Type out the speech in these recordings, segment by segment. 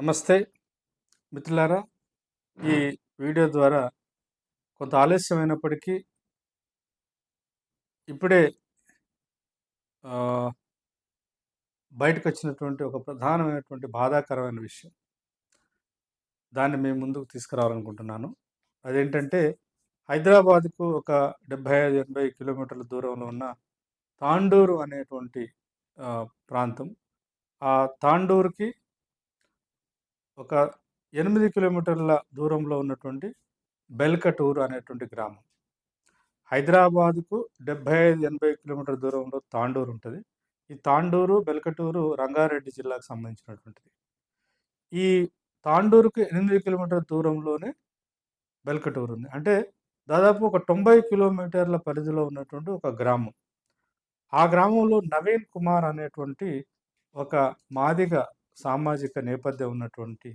నమస్తే మిత్రులారా. ఈ వీడియో ద్వారా కొంత ఆలస్యమైనప్పటికీ ఇప్పుడే బయటకు వచ్చినటువంటి ఒక ప్రధానమైనటువంటి బాధాకరమైన విషయం దాన్ని మేము ముందుకు తీసుకురావాలనుకుంటున్నాను. అదేంటంటే హైదరాబాద్కు ఒక డెబ్బై ఐదు ఎనభై కిలోమీటర్ల దూరంలో ఉన్న తాండూరు అనేటువంటి ప్రాంతం. ఆ తాండూరుకి ఒక ఎనిమిది కిలోమీటర్ల దూరంలో ఉన్నటువంటి బెల్కటూరు అనేటువంటి గ్రామం. హైదరాబాద్కు డెబ్బై ఐదు ఎనభై కిలోమీటర్ల దూరంలో తాండూరు ఉంటుంది. ఈ తాండూరు బెల్కటూరు రంగారెడ్డి జిల్లాకు సంబంధించినటువంటిది. ఈ తాండూరుకు ఎనిమిది కిలోమీటర్ల దూరంలోనే బెల్కటూరు ఉంది. అంటే దాదాపు ఒక తొంభై కిలోమీటర్ల పరిధిలో ఉన్నటువంటి ఒక గ్రామం. ఆ గ్రామంలో నవీన్ కుమార్ అనేటువంటి ఒక మాదిగ సామాజిక నేపథ్యం ఉన్నటువంటి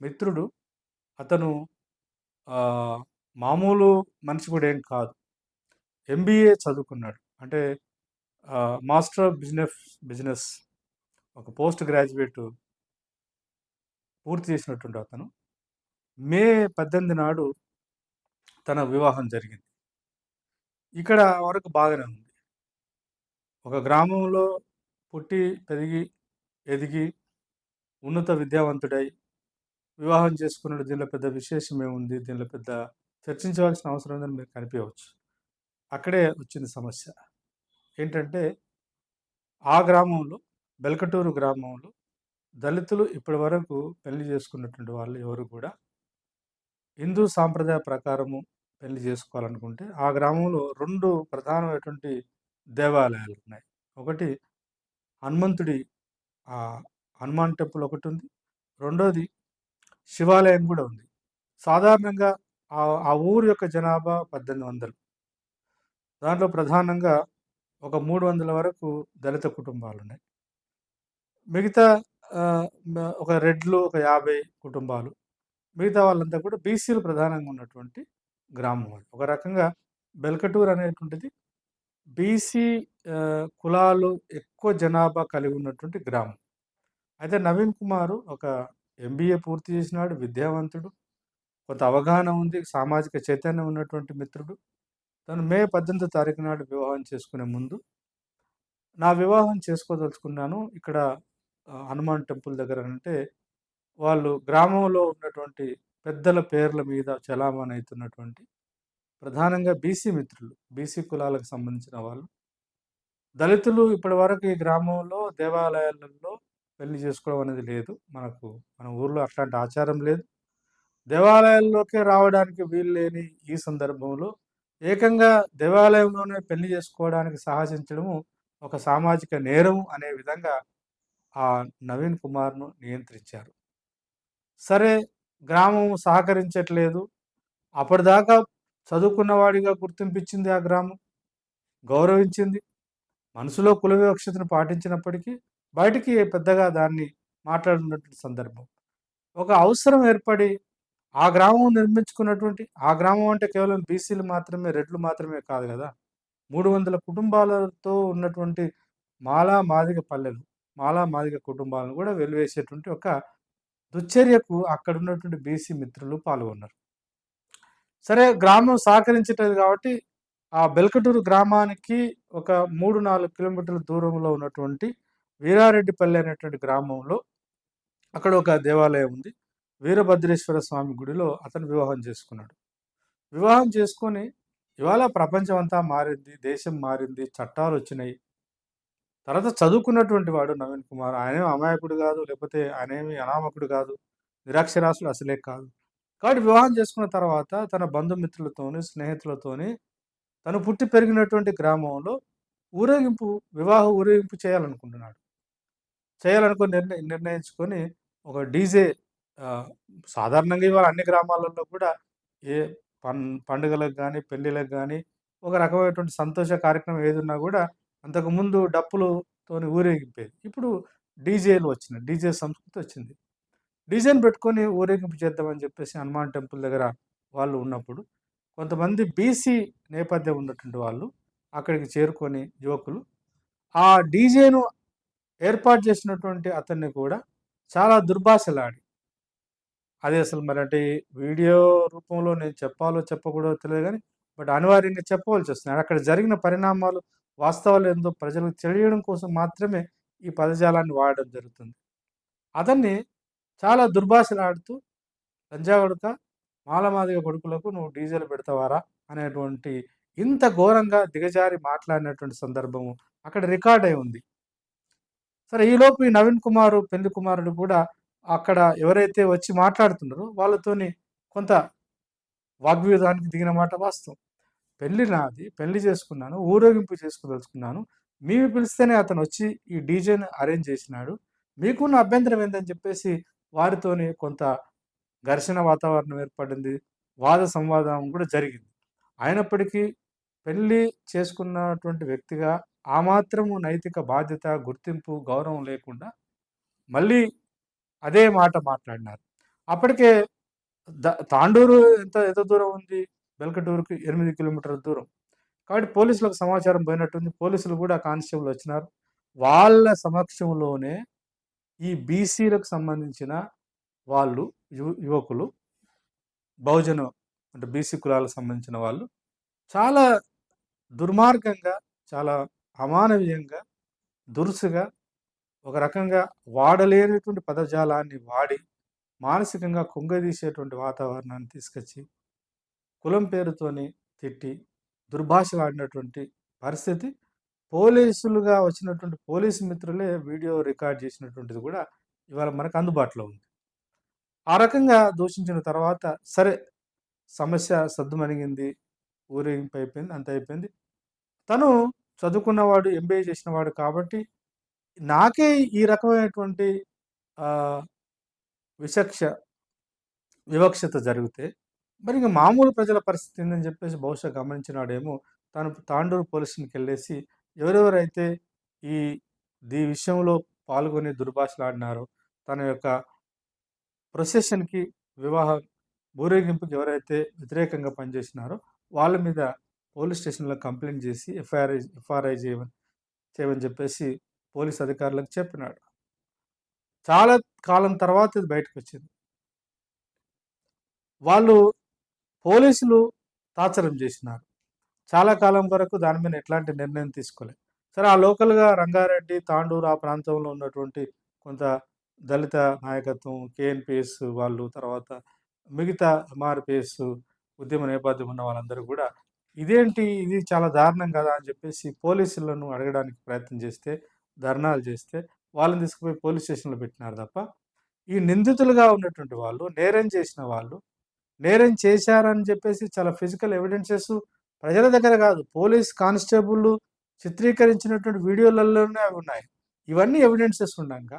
మిత్రుడు అతను మామూలు మనిషి కూడా ఏం కాదు. ఎంబీఏ చదువుకున్నాడు. అంటే మాస్టర్ ఆఫ్ బిజినెస్ బిజినెస్ ఒక పోస్ట్ గ్రాడ్యుయేట్ పూర్తి చేసినటువంటి అతను. మే పద్దెనిమిది నాడు తన వివాహం జరిగింది. ఇక్కడ వరకు బాగానే ఉంది. ఒక గ్రామంలో పుట్టి పెరిగి ఎదిగి ఉన్నత విద్యావంతుడై వివాహం చేసుకున్నాడు. దీనిలో పెద్ద విశేషం ఏముంది? దీనిలో పెద్ద చర్చించవలసిన అవసరం ఉందని మీరు కనిపించవచ్చు. అక్కడే వచ్చింది సమస్య. ఏంటంటే ఆ గ్రామంలో బెల్కటూరు గ్రామంలో దళితులు ఇప్పటి వరకు పెళ్ళి చేసుకున్నటువంటి వాళ్ళు ఎవరు కూడా హిందూ సాంప్రదాయ ప్రకారము పెళ్ళి చేసుకోవాలనుకుంటే ఆ గ్రామంలో రెండు ప్రధానమైనటువంటి దేవాలయాలు ఉన్నాయి. ఒకటి హనుమంతుడి ఆ హనుమాన్ టెంపుల్ ఒకటి ఉంది రెండోది శివాలయం కూడా ఉంది. సాధారణంగా ఆ ఆ ఊరు యొక్క జనాభా పద్దెనిమిది వందలు. దాంట్లో ప్రధానంగా ఒక మూడు వందల వరకు దళిత కుటుంబాలు ఉన్నాయి మిగతా ఒక రెడ్లు ఒక యాభై కుటుంబాలు. మిగతా వాళ్ళంతా కూడా బీసీలు ప్రధానంగా ఉన్నటువంటి గ్రామం అది. ఒక రకంగా బెల్కటూర్ అనేటువంటిది బీసీ కులాలు ఎక్కువ జనాభా కలిగి ఉన్నటువంటి గ్రామం. అయితే నవీన్ కుమార్ ఒక ఎంబీఏ పూర్తి చేసినాడు విద్యావంతుడు. కొంత అవగాహన ఉంది సామాజిక చైతన్యం ఉన్నటువంటి మిత్రుడు. తను మే పద్దెనిమిది తారీఖు నాడు వివాహం చేసుకునే ముందు నా వివాహం చేసుకోదలుచుకున్నాను. ఇక్కడ హనుమాన్ టెంపుల్ దగ్గర అంటే వాళ్ళు గ్రామంలో ఉన్నటువంటి పెద్దల పేర్ల మీద చలామణి అవుతున్నటువంటి ప్రధానంగా బీసీ మిత్రులు బీసీ కులాలకు సంబంధించిన వాళ్ళు. దళితులు ఇప్పటి వరకు ఈ గ్రామంలో దేవాలయాలలో పెళ్ళి చేసుకోవడం అనేది లేదు. మనకు మన ఊర్లో అట్లాంటి ఆచారం లేదు. దేవాలయాల్లోకే రావడానికి వీలు లేని ఈ సందర్భంలో ఏకంగా దేవాలయంలోనే పెళ్ళి చేసుకోవడానికి సాహసించడము ఒక సామాజిక నేరం అనే విధంగా ఆ నవీన్ కుమార్ను నియంత్రించారు. సరే గ్రామం సహకరించట్లేదు. అప్పటిదాకా చదువుకున్నవాడిగా గుర్తింపించింది ఆ గ్రామం. గౌరవించింది. మనసులో కుల వివక్షతను పాటించినప్పటికీ బయటికి పెద్దగా దాన్ని మాట్లాడినటువంటి సందర్భం. ఒక అవసరం ఏర్పడి ఆ గ్రామం నిర్మించుకున్నటువంటి ఆ గ్రామం అంటే కేవలం బీసీలు మాత్రమే రెడ్లు మాత్రమే కాదు కదా. మూడు వందల కుటుంబాలతో ఉన్నటువంటి మాలా మాదిగ పల్లెలు మాలా మాదిగ కుటుంబాలను కూడా వెలివేసేటువంటి ఒక దుశ్చర్యకు అక్కడ ఉన్నటువంటి బీసీ మిత్రులు పాల్గొన్నారు. సరే గ్రామం సహకరించట్లేదు కాబట్టి ఆ బెల్కటూరు గ్రామానికి ఒక మూడు నాలుగు కిలోమీటర్ల దూరంలో ఉన్నటువంటి వీరారెడ్డిపల్లి అనేటువంటి గ్రామంలో అక్కడ ఒక దేవాలయం ఉంది. వీరభద్రేశ్వర స్వామి గుడిలో అతను వివాహం చేసుకున్నాడు. వివాహం చేసుకొని ఇవాళ ప్రపంచం అంతా మారింది దేశం మారింది చట్టాలు వచ్చినాయి. తర్వాత చదువుకున్నటువంటి వాడు నవీన్ కుమార్. ఆయనేమి అమాయకుడు కాదు లేకపోతే ఆయనేమి అనామకుడు కాదు నిరాక్షరాసులు అసలే కాదు. కాబట్టి వివాహం చేసుకున్న తర్వాత తన బంధుమిత్రులతోని స్నేహితులతోని తను పుట్టి పెరిగినటువంటి గ్రామంలో ఊరేగింపు వివాహ ఊరేగింపు చేయాలనుకుంటున్నాడు. చేయాలనుకుని నిర్ణయ నిర్ణయించుకొని ఒక డీజే సాధారణంగా ఇవాళ అన్ని గ్రామాలలో కూడా ఏ పం పండుగలకు కానీ పెళ్ళిళ్ళకి కానీ ఒక రకమైనటువంటి సంతోష కార్యక్రమం ఏది ఉన్నా కూడా అంతకుముందు డప్పులతోని ఊరేగింపేది. ఇప్పుడు డీజేలు వచ్చినాయి డీజే సంస్కృతి వచ్చింది. డీజేని పెట్టుకొని ఊరేగింపు చేద్దామని చెప్పేసి హనుమాన్ టెంపుల్ దగ్గర వాళ్ళు ఉన్నప్పుడు కొంతమంది బీసీ నేపథ్యం ఉన్నటువంటి వాళ్ళు అక్కడికి చేరుకొని యువకులు ఆ డీజేను ఏర్పాటు చేసినటువంటి అతన్ని కూడా చాలా దుర్భాషలాడి. అది అసలు మరి అంటే వీడియో రూపంలో నేను చెప్పాలో చెప్పకూడదో తెలియదు కానీ బట్ అనివార్యంగా చెప్పవలసి వస్తున్నాయి అక్కడ జరిగిన పరిణామాలు వాస్తవాలు ఏందో ప్రజలకు తెలియడం కోసం మాత్రమే ఈ పదజాలాన్ని వాడడం జరుగుతుంది. అతన్ని చాలా దుర్భాషలాడుతూ లంజాగొడక మాలమాదిగ కొడుకులకు నువ్వు డీజిల్ పెడతావారా అనేటువంటి ఇంత ఘోరంగా దిగజారి మాట్లాడినటువంటి సందర్భము అక్కడ రికార్డ్ అయి ఉంది. సరే ఈలోపు ఈ నవీన్ కుమారు పెళ్ళి కుమారుడు కూడా అక్కడ ఎవరైతే వచ్చి మాట్లాడుతున్నారో వాళ్ళతోని కొంత వాగ్వివాదానికి దిగిన మాట వాస్తవం. పెళ్ళి నాది పెళ్ళి చేసుకున్నాను ఊరేగింపు చేసుకోదలుచుకున్నాను. మేము పిలిస్తేనే అతను వచ్చి ఈ డీజేని అరేంజ్ చేసినాడు. మీకున్న అభ్యంతరం ఏందని చెప్పేసి వారితోని కొంత ఘర్షణ వాతావరణం ఏర్పడింది. వాద సంవాదం కూడా జరిగింది. అయినప్పటికీ పెళ్ళి చేసుకున్నటువంటి వ్యక్తిగా ఆ మాత్రము నైతిక బాధ్యత గుర్తింపు గౌరవం లేకుండా మళ్ళీ అదే మాట మాట్లాడినారు. అప్పటికే ద తాండూరు ఎంత ఎంత దూరం ఉంది? బెల్కటూరుకి ఎనిమిది కిలోమీటర్ల దూరం. కాబట్టి పోలీసులకు సమాచారం పోయినట్టుంది. పోలీసులు కూడా కానిస్టేబుల్ వచ్చినారు. వాళ్ళ సమక్షంలోనే ఈ బీసీలకు సంబంధించిన వాళ్ళు యు యువకులు బహుజన అంటే బీసీ కులాలకు సంబంధించిన వాళ్ళు చాలా దుర్మార్గంగా చాలా అమానవీయంగా దురుసుగా ఒక రకంగా వాడలేనటువంటి పదజాలాన్ని వాడి మానసికంగా కుంగదీసేటువంటి వాతావరణాన్ని తీసుకొచ్చి కులం పేరుతోని తిట్టి దుర్భాషలాడినటువంటి పరిస్థితి పోలీసులుగా వచ్చినటువంటి పోలీసు మిత్రులే వీడియో రికార్డ్ చేసినటువంటిది కూడా ఇవాళ మనకు అందుబాటులో ఉంది. ఆ రకంగా దూషించిన తర్వాత సరే సమస్య సద్దుమణిగింది ఊరేగింపు అయిపోయింది అంత అయిపోయింది. తను చదువుకున్నవాడు ఎంబీఏ చేసినవాడు కాబట్టి నాకే ఈ రకమైనటువంటి విచక్ష వివక్షత జరిగితే మరి ఇంకా మామూలు ప్రజల పరిస్థితి ఏందని చెప్పేసి బహుశా గమనించినాడేమో తను తాండూరు పోలీసునికి వెళ్ళేసి ఎవరెవరైతే ఈ ఈ విషయంలో పాల్గొని దుర్భాషలాడినారో తన యొక్క ప్రొసెషన్కి వివాహ ఊరేగింపుకి ఎవరైతే వ్యతిరేకంగా పనిచేసినారో వాళ్ళ మీద పోలీస్ స్టేషన్లో కంప్లైంట్ చేసి ఎఫ్ఐఆర్ ఎఫ్ఆర్ఐ చేయమని చేయమని చెప్పేసి పోలీస్ అధికారులకు చెప్పినాడు. చాలా కాలం తర్వాత ఇది బయటకు వచ్చింది వాళ్ళు పోలీసులు తాచరం చేసినారు. చాలా కాలం వరకు దాని మీద ఎట్లాంటి నిర్ణయం తీసుకోలేదు సరే ఆ లోకల్గా రంగారెడ్డి తాండూరు ఆ ప్రాంతంలో ఉన్నటువంటి కొంత దళిత నాయకత్వం కేఎన్పిఎస్ వాళ్ళు తర్వాత మిగతా ఎంఆర్పిఎస్ ఉద్యమ నేపథ్యం ఉన్న వాళ్ళందరూ కూడా ఇదేంటి? ఇది చాలా దారుణం కదా అని చెప్పేసి పోలీసులను అడగడానికి ప్రయత్నం చేస్తే ధర్నాలు చేస్తే వాళ్ళని తీసుకుపోయి పోలీస్ స్టేషన్లో పెట్టినారు తప్ప ఈ నిందితులుగా ఉన్నటువంటి వాళ్ళు నేరం చేసిన వాళ్ళు నేరం చేశారని చెప్పేసి చాలా ఫిజికల్ ఎవిడెన్సెస్ ప్రజల దగ్గర కాదు పోలీస్ కానిస్టేబుల్ చిత్రీకరించినటువంటి వీడియోలలోనే అవి ఉన్నాయి. ఇవన్నీ ఎవిడెన్సెస్ ఉండగా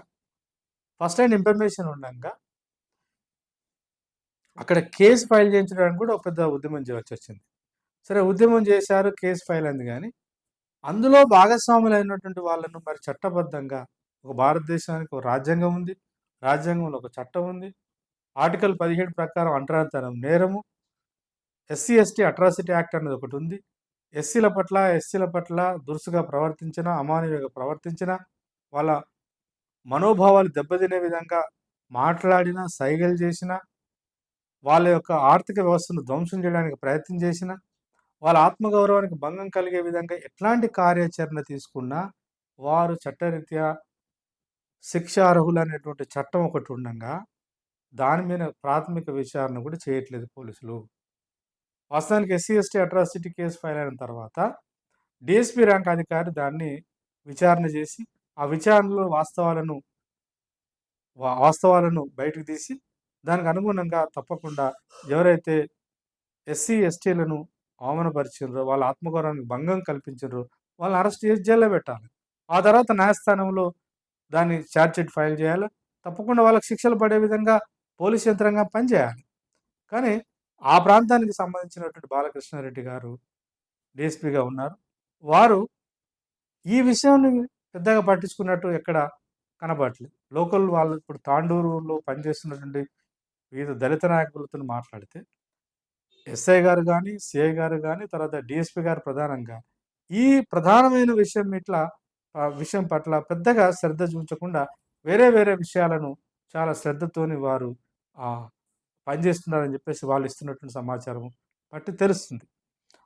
ఫస్ట్ హ్యాండ్ ఇన్ఫర్మేషన్ ఉండగా అక్కడ కేసు ఫైల్ చేయించడానికి కూడా ఒక పెద్ద ఉద్యమం చేయవలసి వచ్చింది. సరే ఉద్యమం చేశారు కేసు ఫైల్ అయింది కానీ అందులో భాగస్వాములైనటువంటి వాళ్ళను మరి చట్టబద్ధంగా ఒక భారతదేశానికి ఒక రాజ్యాంగం ఉంది రాజ్యాంగంలో ఒక చట్టం ఉంది. ఆర్టికల్ పదిహేడు ప్రకారం అంటరాంతరం నేరము ఎస్సీ ఎస్టీ అట్రాసిటీ యాక్ట్ అనేది ఒకటి ఉంది. ఎస్సీల పట్ల ఎస్సీల పట్ల దురుసుగా ప్రవర్తించిన అమానవీయంగా ప్రవర్తించిన వాళ్ళ మనోభావాలు దెబ్బతినే విధంగా మాట్లాడిన సైగలు చేసిన వాళ్ళ యొక్క ఆర్థిక వ్యవస్థను ధ్వంసం చేయడానికి ప్రయత్నం చేసిన వాళ్ళ ఆత్మగౌరవానికి భంగం కలిగే విధంగా ఎట్లాంటి కార్యాచరణ తీసుకున్నా వారు చట్టరీత్యా శిక్షార్హులు అనేటువంటి చట్టం ఒకటి ఉండగా దాని మీద ప్రాథమిక విచారణ కూడా చేయట్లేదు పోలీసులు. వాస్తవానికి SC ST atrocity case file అయిన తర్వాత డిఎస్పీ ర్యాంక్ అధికారి దాన్ని విచారణ చేసి ఆ విచారణలో వాస్తవాలను వాస్తవాలను బయటకు తీసి దానికి అనుగుణంగా తప్పకుండా ఎవరైతే ఎస్సీ ఎస్టీలను అవమానపరిచారో వాళ్ళ ఆత్మగౌరవానికి భంగం కల్పించారో వాళ్ళని అరెస్ట్ చేసి జైల్లో పెట్టాలి. ఆ తర్వాత న్యాయస్థానంలో దాన్ని ఛార్జ్షీట్ ఫైల్ చేయాలి. తప్పకుండా వాళ్ళకి శిక్షలు పడే విధంగా పోలీస్ యంత్రాంగం పనిచేయాలి. కానీ ఆ ప్రాంతానికి సంబంధించినటువంటి బాలకృష్ణారెడ్డి గారు డిఎస్పీగా ఉన్నారు. వారు ఈ విషయాన్ని పెద్దగా పట్టించుకున్నట్టు ఎక్కడ కనబడట్లేదు లోకల్ వాళ్ళు ఇప్పుడు తాండూరులో పనిచేస్తున్నటువంటి వివిధ దళిత నాయకులతో మాట్లాడితే ఎస్ఐ గారు కానీ సిఐ గారు కానీ తర్వాత డిఎస్పీ గారు ప్రధానంగా. ఈ ప్రధానమైన విషయం ఇట్లా విషయం పట్ల పెద్దగా శ్రద్ధ చూపించకుండా వేరే వేరే విషయాలను చాలా శ్రద్ధతోని వారు పనిచేస్తున్నారని చెప్పేసి వాళ్ళు ఇస్తున్నటువంటి సమాచారం బట్టి తెలుస్తుంది.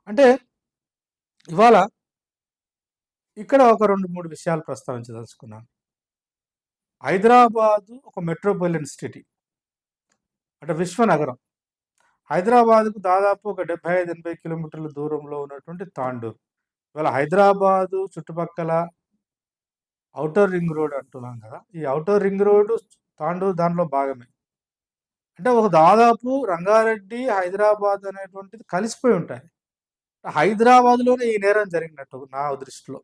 అంటే ఇవాళ ఇక్కడ ఒక రెండు మూడు విషయాలు ప్రస్తావించదలుచుకున్నాను. హైదరాబాదు ఒక మెట్రోపాలిటన్ సిటీ అంటే విశ్వనగరం. హైదరాబాద్కు దాదాపు ఒక డెబ్బై ఐదు ఎనభై కిలోమీటర్ల దూరంలో ఉన్నటువంటి తాండూరు. ఇవాళ హైదరాబాదు చుట్టుపక్కల అవుటర్ రింగ్ రోడ్ అంటున్నాం కదా ఈ అవుటర్ రింగ్ రోడ్ తాండూరు దానిలో భాగమే. అంటే ఒక దాదాపు రంగారెడ్డి హైదరాబాద్ అనేటువంటిది కలిసిపోయి ఉంటాయి. హైదరాబాద్లోనే ఈ నేరం జరిగినట్టు నా దృష్టిలో.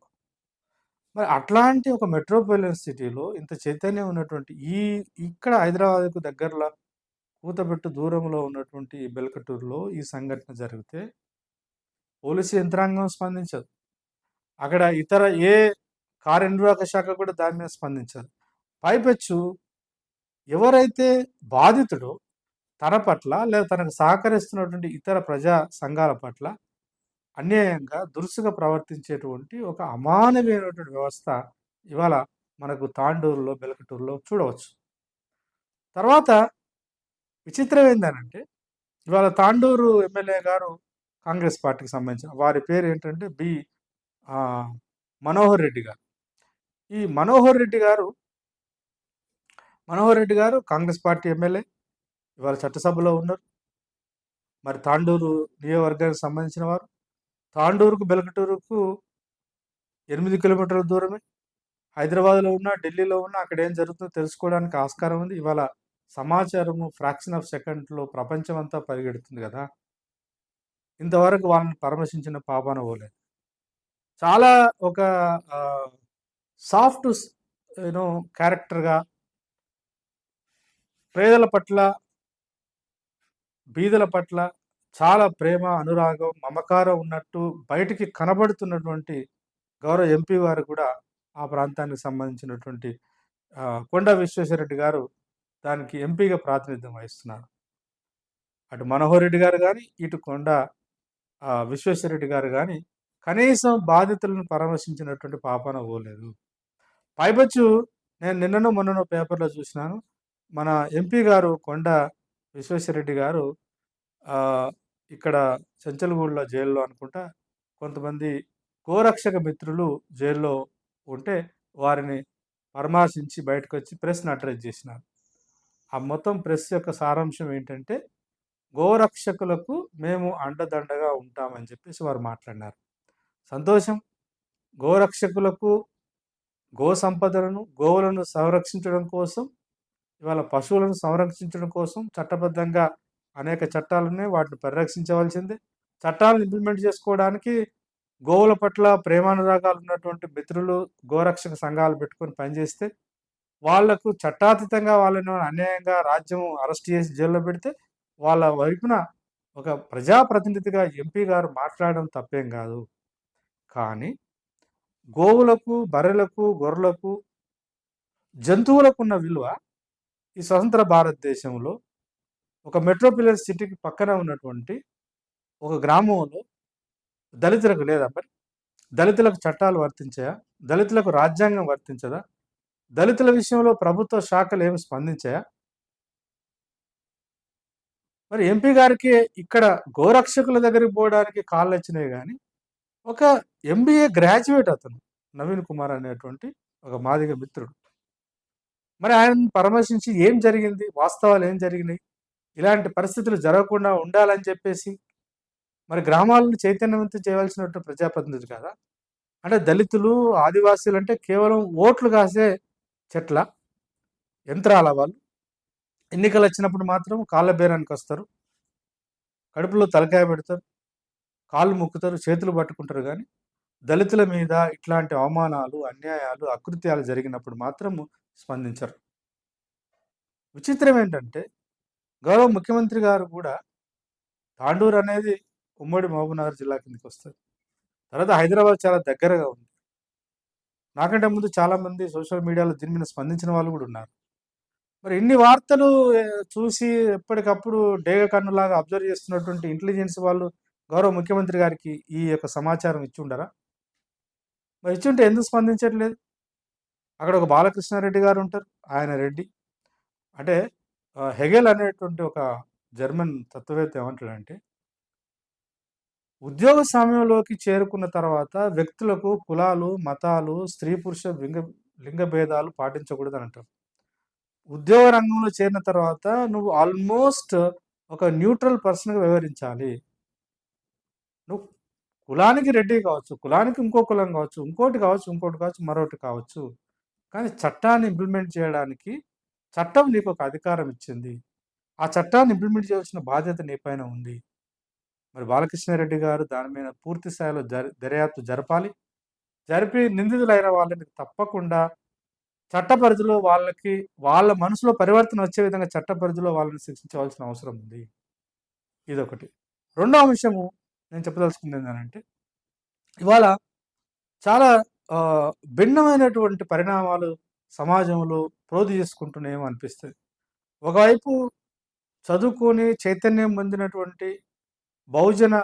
మరి అట్లాంటి ఒక మెట్రోపాలిటన్ సిటీలో ఇంత చైతన్యం ఉన్నటువంటి ఈ ఇక్కడ హైదరాబాద్కు దగ్గరలో కూతబెట్టు దూరంలో ఉన్నటువంటి బెల్కటూరులో ఈ సంఘటన జరిగితే పోలీసు యంత్రాంగం స్పందించదు. అక్కడ ఇతర ఏ కార్యనిర్వాహక శాఖ కూడా దాని మీద స్పందించదు. పైపెచ్చు ఎవరైతే బాధితుడో తన పట్ల లేదా తనకు సహకరిస్తున్నటువంటి ఇతర ప్రజా సంఘాల పట్ల అన్యాయంగా దురుసుగా ప్రవర్తించేటువంటి ఒక అమానవీయమైనటువంటి వ్యవస్థ ఇవాళ మనకు తాండూరులో బెలకటూరులో చూడవచ్చు. తర్వాత విచిత్రం ఏంటంటే ఇవాళ తాండూరు ఎమ్మెల్యే గారు కాంగ్రెస్ పార్టీకి సంబంధించిన వారి పేరు ఏంటంటే బి మనోహర్ రెడ్డి గారు. ఈ మనోహర్ రెడ్డి గారు మనోహర్ రెడ్డి గారు కాంగ్రెస్ పార్టీ ఎమ్మెల్యే ఇవాళ చట్టసభలో ఉన్నారు. మరి తాండూరు నియోజకవర్గానికి సంబంధించిన వారు తాండూరుకు బెలకటూరుకు ఎనిమిది కిలోమీటర్ల దూరమే. హైదరాబాద్లో ఉన్న ఢిల్లీలో ఉన్న అక్కడ ఏం జరుగుతుందో తెలుసుకోవడానికి ఆస్కారం ఉంది. ఇవాళ సమాచారము ఫ్రాక్షన్ ఆఫ్ సెకండ్లో ప్రపంచం అంతా పరిగెడుతుంది కదా! ఇంతవరకు వాళ్ళని పరామర్శించిన పాపాన పోలేదు. చాలా ఒక సాఫ్ట్ యూనో క్యారెక్టర్గా పేదల పట్ల బీదల పట్ల చాలా ప్రేమ అనురాగం మమకారం ఉన్నట్టు బయటికి కనబడుతున్నటువంటి గౌరవ ఎంపీ వారు కూడా ఆ ప్రాంతానికి సంబంధించినటువంటి కొండ విశ్వేశ్వరరెడ్డి గారు దానికి ఎంపీగా ప్రాతినిధ్యం వహిస్తున్నారు. అటు మనోహర్ రెడ్డి గారు కానీ ఇటు కొండ విశ్వేశ్వరరెడ్డి గారు కానీ కనీసం బాధితులను పరామర్శించినటువంటి పాపన పోలేదు. పైబచ్చు నేను నిన్ననో మొన్ననో పేపర్లో చూసినాను. మన ఎంపీ గారు కొండ విశ్వేశ్వరరెడ్డి గారు ఇక్కడ చెంచలగూడలో జైల్లో అనుకుంటా కొంతమంది గోరక్షక మిత్రులు జైల్లో ఉంటే వారిని పరామర్శించి బయటకు వచ్చి ప్రెస్ని అడ్రస్ చేసినారు. ఆ మొత్తం ప్రెస్ యొక్క సారాంశం ఏంటంటే గోరక్షకులకు మేము అండదండగా ఉంటామని చెప్పేసి వారు మాట్లాడినారు. సంతోషం. గోరక్షకులకు గో సంపదలను గోవులను సంరక్షించడం కోసం ఇవాళ పశువులను సంరక్షించడం కోసం చట్టబద్ధంగా అనేక చట్టాలునే వాటిని పరిరక్షించవలసిందే. చట్టాలను ఇంప్లిమెంట్ చేసుకోవడానికి గోవుల పట్ల ప్రేమానురాగాలు ఉన్నటువంటి మిత్రులు గోరక్షక సంఘాలు పెట్టుకొని పనిచేస్తే వాళ్ళకు చట్టాతీతంగా వాళ్ళని అన్యాయంగా రాజ్యం అరెస్ట్ చేసి జైల్లో పెడితే వాళ్ళ వైపున ఒక ప్రజాప్రతినిధిగా ఎంపీ గారు మాట్లాడడం తప్పేం కాదు. కానీ గోవులకు బర్రెలకు గొర్రెలకు జంతువులకు ఉన్న విలువ ఈ స్వతంత్ర భారతదేశంలో ఒక మెట్రోపిలర్ సిటీకి పక్కన ఉన్నటువంటి ఒక గ్రామంలో దళితులకు లేదా మరి దళితులకు చట్టాలు వర్తించాయా? దళితులకు రాజ్యాంగం వర్తించదా? దళితుల విషయంలో ప్రభుత్వ శాఖలు ఏమి స్పందించాయా? మరి ఎంపీ గారికి ఇక్కడ గోరక్షకుల దగ్గరికి పోవడానికి కాళ్ళు వచ్చినాయి కానీ ఒక ఎంబీఏ గ్రాడ్యుయేట్ అతను నవీన్ కుమార్ అనేటువంటి ఒక మాదిగ మిత్రుడు. మరి ఆయన పరామర్శించి ఏం జరిగింది? వాస్తవాలు ఏం జరిగినాయి? ఇలాంటి పరిస్థితులు జరగకుండా ఉండాలని చెప్పేసి మరి గ్రామాలను చైతన్యవంతం చేయవలసినట్టు ప్రజాప్రతినిధి కదా? అంటే దళితులు ఆదివాసీలు అంటే కేవలం ఓట్లు కాసే చెట్ల యంత్రాల వాళ్ళు ఎన్నికలు వచ్చినప్పుడు మాత్రం కాళ్ళ బేరానికి వస్తారు కడుపులో తలకాయ పెడతారు. కాళ్ళు ముక్కుతారు చేతులు పట్టుకుంటారు కానీ దళితుల మీద ఇట్లాంటి అవమానాలు అన్యాయాలు అకృత్యాలు జరిగినప్పుడు మాత్రం స్పందించరు. విచిత్రం ఏంటంటే గౌరవ ముఖ్యమంత్రి గారు కూడా తాండూరు అనేది ఉమ్మడి మహబూబ్నగర్ జిల్లా కిందకి వస్తుంది తర్వాత హైదరాబాద్ చాలా దగ్గరగా ఉంది. నాకంటే ముందు చాలామంది సోషల్ మీడియాలో దీని మీద స్పందించిన వాళ్ళు కూడా ఉన్నారు. మరి ఇన్ని వార్తలు చూసి ఎప్పటికప్పుడు డేగ కన్నులాగా అబ్జర్వ్ చేస్తున్నటువంటి ఇంటెలిజెన్స్ వాళ్ళు గౌరవ ముఖ్యమంత్రి గారికి ఈ యొక్క సమాచారం ఇచ్చి ఉండరా? మరి ఇచ్చి ఉంటే ఎందుకు స్పందించట్లేదు? అక్కడ ఒక బాలకృష్ణారెడ్డి గారు ఉంటారు ఆయన రెడ్డి. అంటే హెగెల్ అనేటువంటి ఒక జర్మన్ తత్వవేత్త ఏమంటాడంటే ఉద్యోగ సమయంలోకి చేరుకున్న తర్వాత వ్యక్తులకు కులాలు, మతాలు, స్త్రీ, పురుష లింగ లింగ భేదాలు పాటించకూడదని అంటారు. ఉద్యోగ రంగంలో చేరిన తర్వాత నువ్వు ఆల్మోస్ట్ ఒక న్యూట్రల్ పర్సన్‌గా వ్యవహరించాలి. నువ్వు కులానికి రెడ్డి కావచ్చు, కులానికి ఇంకో కులం కావచ్చు, ఇంకోటి కావచ్చు, ఇంకోటి కావచ్చు, మరొకటి కావచ్చు. కానీ చట్టాన్ని ఇంప్లిమెంట్ చేయడానికి చట్టం నీకు ఒక అధికారం ఇచ్చింది. ఆ చట్టాన్ని ఇంప్లిమెంట్ చేయాల్సిన బాధ్యత నీ పైన ఉంది. మరి బాలకృష్ణారెడ్డి గారు దాని మీద పూర్తి స్థాయిలో జరి దర్యాప్తు జరపాలి. జరిపి నిందితులైన వాళ్ళని తప్పకుండా చట్ట పరిధిలో వాళ్ళకి వాళ్ళ మనసులో పరివర్తన వచ్చే విధంగా చట్ట పరిధిలో వాళ్ళని శిక్షించవలసిన అవసరం ఉంది. ఇదొకటి. రెండో అంశము నేను చెప్పదలుచుకుంది ఏంటంటే ఇవాళ చాలా భిన్నమైనటువంటి పరిణామాలు సమాజంలో ప్రోధి చేసుకుంటున్నాయేమో అనిపిస్తుంది ఒకవైపు చదువుకొని చైతన్యం పొందినటువంటి బహుజన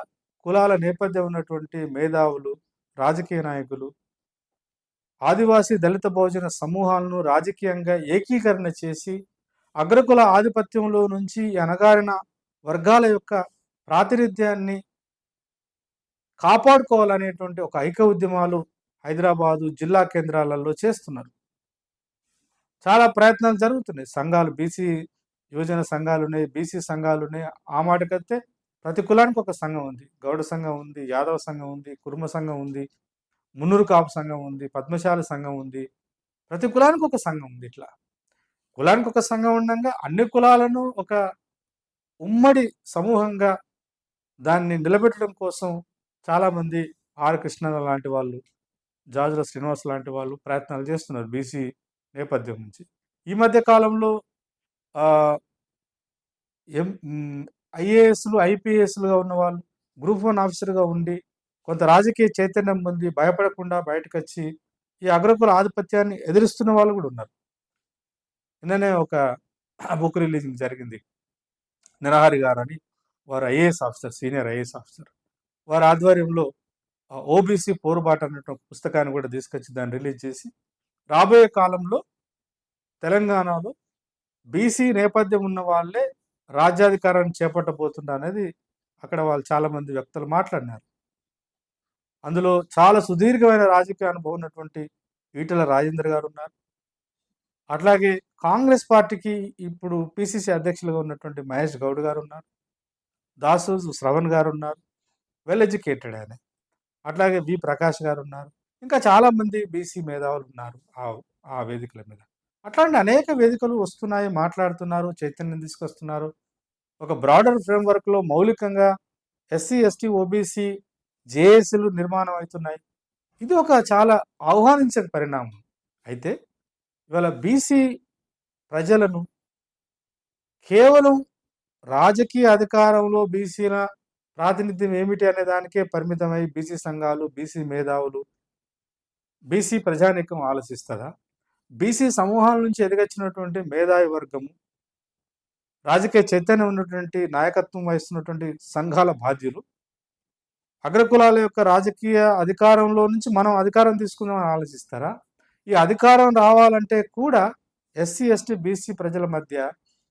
కులాల నేపథ్యం ఉన్నటువంటి మేధావులు, రాజకీయ నాయకులు ఆదివాసీ, దళిత బహుజన సమూహాలను రాజకీయంగా ఏకీకరణ చేసి అగ్రకుల ఆధిపత్యంలో నుంచి ఈ అణగారిన వర్గాల యొక్క ప్రాతినిధ్యాన్ని కాపాడుకోవాలనేటువంటి ఒక ఐక్య ఉద్యమాలు హైదరాబాదు జిల్లా కేంద్రాలలో చేస్తున్నారు. చాలా ప్రయత్నాలు జరుగుతున్నాయి. సంఘాలు బీసీ యువజన సంఘాలున్నాయి, బీసీ సంఘాలున్నాయి. ఆ మాటకైతే ప్రతి కులానికి ఒక సంఘం ఉంది. గౌడ సంఘం ఉంది, యాదవ సంఘం ఉంది, కురుమ సంఘం ఉంది, మున్నూరు కాపు సంఘం ఉంది, పద్మశాలి సంఘం ఉంది. ప్రతి కులానికి ఒక సంఘం ఉంది ఇట్లా. కులానికి ఒక సంఘం ఉండగా అన్ని కులాలను ఒక ఉమ్మడి సమూహంగా దాన్ని నిలబెట్టడం కోసం చాలామంది ఆర్. కృష్ణ లాంటి వాళ్ళు, జాజుల శ్రీనివాస్ లాంటి వాళ్ళు ప్రయత్నాలు చేస్తున్నారు బీసీ నేపథ్యం నుంచి. ఈ మధ్య కాలంలో ఎం ఐఏఎస్‌లు, ఐపీఎస్‌లుగా ఉన్నవాళ్ళు గ్రూప్ వన్ ఆఫీసర్‌గా ఉండి కొంత రాజకీయ చైతన్యం పొంది భయపడకుండా బయటకొచ్చి ఈ అగ్రకుల ఆధిపత్యాన్ని ఎదిరిస్తున్న వాళ్ళు కూడా ఉన్నారు. నిన్ననే ఒక బుక్ రిలీజింగ్ జరిగింది. నిరాహారి గారని వారు IAS officer, senior IAS officer. వారి ఆధ్వర్యంలో ఓబీసీ పోరుబాట అన్నట్టు ఒక పుస్తకాన్ని కూడా తీసుకొచ్చి దాన్ని రిలీజ్ చేసి రాబోయే కాలంలో తెలంగాణలో బీసీ నేపథ్యం ఉన్న వాళ్ళే రాజ్యాధికారాన్ని చేపట్టబోతున్నారనేది అక్కడ వాళ్ళు చాలామంది వ్యక్తులు మాట్లాడినారు. అందులో చాలా సుదీర్ఘమైన రాజకీయ అనుభవం ఉన్నటువంటి ఈటల రాజేందర్ గారున్నారు. అట్లాగే కాంగ్రెస్ పార్టీకి ఇప్పుడు పీసీసీ అధ్యక్షులుగా ఉన్నటువంటి మహేష్ గౌడ్ గారు ఉన్నారు దాసు శ్రవణ్ గారు ఉన్నారు వెల్ ఎడ్యుకేటెడ్ ఆయన. అట్లాగే వి. ప్రకాష్ గారు ఉన్నారు ఇంకా చాలామంది బీసీ మేధావులు ఉన్నారు ఆ ఆ వేదికల మీద. అట్లాంటి అనేక వేదికలు వస్తున్నాయి, మాట్లాడుతున్నారు, చైతన్యం తీసుకొస్తున్నారు. ఒక బ్రాడర్ ఫ్రేమ్‌వర్క్‌లో మౌలికంగా ఎస్సీ, ఎస్టీ, ఓబీసీ జేఏసీలు నిర్మాణం అవుతున్నాయి ఇది ఒక చాలా ఆహ్వానించే పరిణామం. అయితే ఇవాళ బీసీ ప్రజలను కేవలం రాజకీయ అధికారంలో బీసీల ప్రాతినిధ్యం ఏమిటి అనే దానికే పరిమితమై బీసీ సంఘాలు, బీసీ మేధావులు, బీసీ ప్రజానీకం ఆలోచిస్తుందా బీసీ సమూహాల నుంచి ఎదిగచ్చినటువంటి మేధావి వర్గము రాజకీయ చైతన్యం ఉన్నటువంటి నాయకత్వం వహిస్తున్నటువంటి సంఘాల బాధ్యులు అగ్రకులాల యొక్క రాజకీయ అధికారంలో నుంచి మనం అధికారం తీసుకుందామని ఆలోచిస్తారా? ఈ అధికారం రావాలంటే కూడా ఎస్సీ, ఎస్టీ, బీసీ ప్రజల మధ్య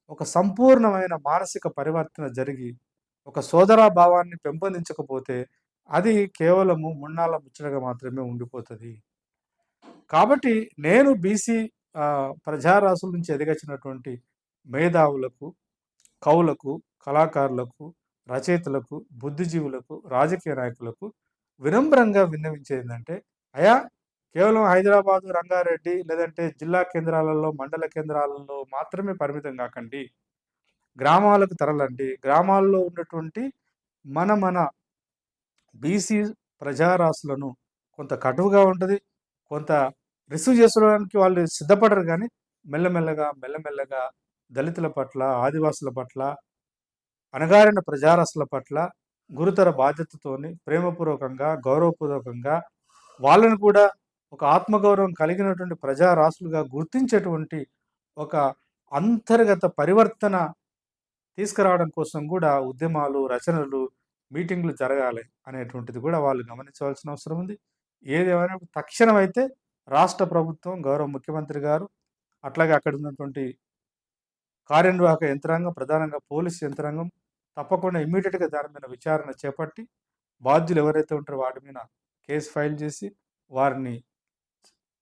ఒక సంపూర్ణమైన మానసిక పరివర్తన జరిగి ఒక సోదరా భావాన్ని పెంపొందించకపోతే అది కేవలము మున్నాల ముచ్చటగా మాత్రమే ఉండిపోతుంది కాబట్టి నేను బీసీ ప్రజారాశుల నుంచి ఎదిగొచ్చినటువంటి మేధావులకు, కవులకు, కళాకారులకు, రచయితలకు, బుద్ధిజీవులకు, రాజకీయ నాయకులకు వినమ్రంగా విన్నవించేదేంటంటే అయా కేవలం హైదరాబాదు, రంగారెడ్డి లేదంటే జిల్లా కేంద్రాలలో, మండల కేంద్రాలలో మాత్రమే పరిమితం కాకండి. గ్రామాలకు తరలండి. గ్రామాల్లో ఉన్నటువంటి మన మన బీసీ ప్రజారాశులను కొంత కటువుగా ఉంటుంది కొంత రిసీవ్ చేసుకోవడానికి వాళ్ళు సిద్ధపడరు కానీ మెల్లమెల్లగా, మెల్లమెల్లగా దళితుల పట్ల, ఆదివాసుల పట్ల, అణగారిన ప్రజారాసుల పట్ల గురుతర బాధ్యతతోని ప్రేమపూర్వకంగా, గౌరవపూర్వకంగా వాళ్ళను కూడా ఒక ఆత్మగౌరవం కలిగినటువంటి ప్రజారాసులుగా గుర్తించేటువంటి ఒక అంతర్గత పరివర్తన తీసుకురావడం కోసం కూడా ఉద్యమాలు, రచనలు, మీటింగ్‌లు జరగాలి అనేటువంటిది కూడా వాళ్ళు గమనించవలసిన అవసరం ఉంది. ఏదేమైనా అయితే రాష్ట్ర ప్రభుత్వం, గౌరవ ముఖ్యమంత్రి గారు, అట్లాగే అక్కడ ఉన్నటువంటి కార్యనిర్వాహక యంత్రాంగం ప్రధానంగా పోలీస్ యంత్రాంగం తప్పకుండా ఇమ్మీడియట్‌గా దాని మీద విచారణ చేపట్టి, బాధ్యులు ఎవరైతే ఉంటారో వాటి మీద కేసు ఫైల్ చేసి, వారిని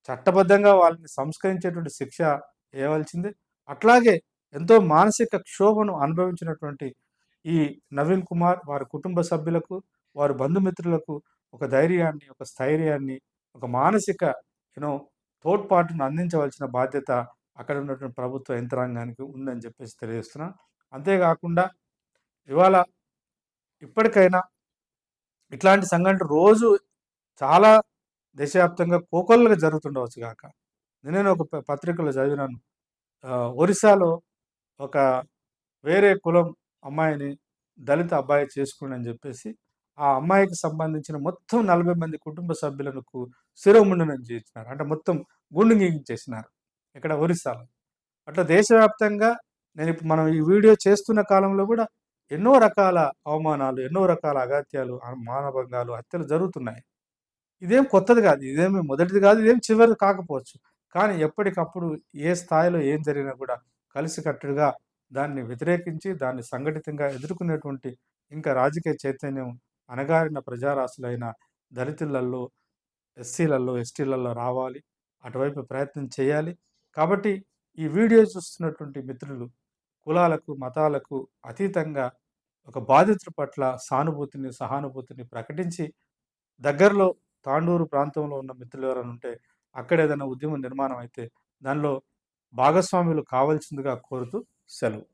చట్టబద్ధంగా వాళ్ళని సంస్కరించేటువంటి శిక్ష వేయవలసిందే అట్లాగే ఎంతో మానసిక క్షోభను అనుభవించినటువంటి ఈ నవీన్ కుమార్ వారి కుటుంబ సభ్యులకు, వారి బంధుమిత్రులకు ఒక ధైర్యాన్ని, ఒక స్థైర్యాన్ని, ఒక మానసిక యూనో తోడ్పాటును అందించవలసిన బాధ్యత అక్కడ ఉన్నటువంటి ప్రభుత్వ యంత్రాంగానికి ఉందని చెప్పేసి తెలియజేస్తున్నా. అంతేకాకుండా ఇవాళ ఇప్పటికైనా ఇట్లాంటి సంఘటనలు రోజు చాలా దేశవ్యాప్తంగా కోకొల్లగా జరుగుతుండవచ్చు కాక నేను ఒక పత్రికలో చదివినాను. ఒరిస్సాలో ఒక వేరే కులం అమ్మాయిని దళిత అబ్బాయి చేసుకుని అని చెప్పేసి, ఆ అమ్మాయికి సంబంధించిన మొత్తం 40 మంది కుటుంబ సభ్యులకు శిరోముండనం చేసినారు అంటే మొత్తం గుండు చేసినారు ఇక్కడ ఒరిస్సాలో. అట్లా దేశవ్యాప్తంగా నేనిప్పుడు మనం ఈ వీడియో చేస్తున్న కాలంలో కూడా ఎన్నో రకాల అవమానాలు, ఎన్నో రకాల అగాత్యాలు, మానభంగాలు, హత్యలు జరుగుతున్నాయి. ఇదేం కొత్తది కాదు ఇదేమి మొదటిది కాదు ఇదేం చివరిది కాకపోవచ్చు. కానీ ఎప్పటికప్పుడు ఏ స్థాయిలో ఏం జరిగినా కూడా కలిసికట్టుగా దాన్ని వ్యతిరేకించి, దాన్ని సంఘటితంగా ఎదుర్కొనేటువంటి ఇంకా రాజకీయ చైతన్యం అణగారిన ప్రజారాశులైన దళితులలో, ఎస్సీలలో, ఎస్టీలలో రావాలి. అటువైపు ప్రయత్నం చేయాలి. కాబట్టి ఈ వీడియో చూస్తున్నటువంటి మిత్రులు కులాలకు, మతాలకు అతీతంగా ఒక బాధితుల పట్ల సానుభూతిని, సహానుభూతిని ప్రకటించి దగ్గరలో తాండూరు ప్రాంతంలో ఉన్న మిత్రులు ఎవరైనా ఉంటే అక్కడ ఏదైనా ఉద్యమం నిర్మాణం అయితే దానిలో భాగస్వాములు కావాల్సిందిగా కోరుతూ సెలవు.